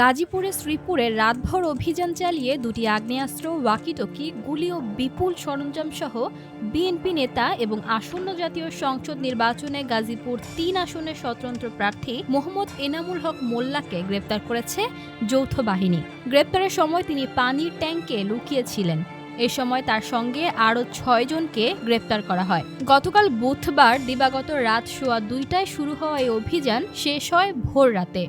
গাজীপুরে শ্রীপুরে রাতভর অভিযান চালিয়ে দুটি আগ্নেয়াস্ত্র, ওয়াকিটকি, গুলি ও বিপুল সরঞ্জাম সহ বিএনপি নেতা এবং আসন্ন জাতীয় সংসদ নির্বাচনে গাজীপুর তিন আসনের স্বতন্ত্র প্রার্থী মোহাম্মদ এনামুল হক মোল্লাকে গ্রেপ্তার করেছে যৌথ বাহিনী। গ্রেপ্তারের সময় তিনি পানির ট্যাঙ্কে লুকিয়েছিলেন। এ সময় তার সঙ্গে আরও ছয়জনকে গ্রেপ্তার করা হয়। গতকাল বুধবার দিবাগত রাত সোয়া দুইটায় শুরু হওয়া এই অভিযান শেষ হয় ভোর রাতে।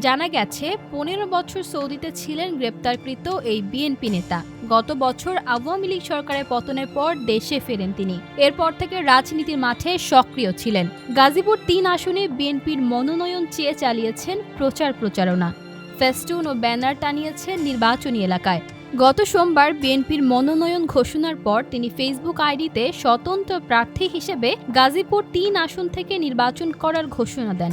জানা গেছে, পনেরো বছর সৌদিতে ছিলেন গ্রেপ্তারকৃত এই বিএনপি নেতা। গত বছর আওয়ামী লীগ সরকারের পতনের পর দেশে ফেরেন তিনি। এরপর থেকে রাজনীতির মাঠে সক্রিয় ছিলেন। গাজীপুর তিন আসনে বিএনপির মনোনয়ন চেয়ে চালিয়েছেন প্রচার প্রচারণা। ফেস্টুন ও ব্যানার টানিয়েছে নির্বাচনী এলাকায়। গত সোমবার বিএনপির মনোনয়ন ঘোষণার পর তিনি ফেসবুক আইডিতে স্বতন্ত্র প্রার্থী হিসেবে গাজীপুর তিন আসন থেকে নির্বাচন করার ঘোষণা দেন।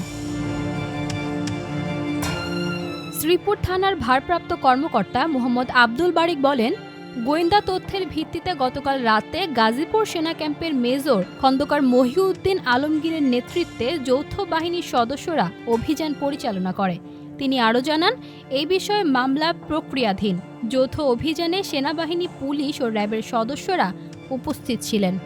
শ্রীপুর থানার ভারপ্রাপ্ত কর্মকর্তা মোহাম্মদ আব্দুল বারিক বলেন গোয়েন্দা তথ্যের ভিত্তিতে গতকাল রাতে গাজীপুর সেনা ক্যাম্পের মেজর খন্দকার মহিউদ্দিন আলমগীরের নেতৃত্বে যৌথ বাহিনীর সদস্যরা অভিযান পরিচালনা করে। তিনি আরও জানান এই বিষয়ে মামলা প্রক্রিয়াধীন। যৌথ অভিযানে সেনাবাহিনী, পুলিশ ও র্যাবের সদস্যরা উপস্থিত ছিলেন।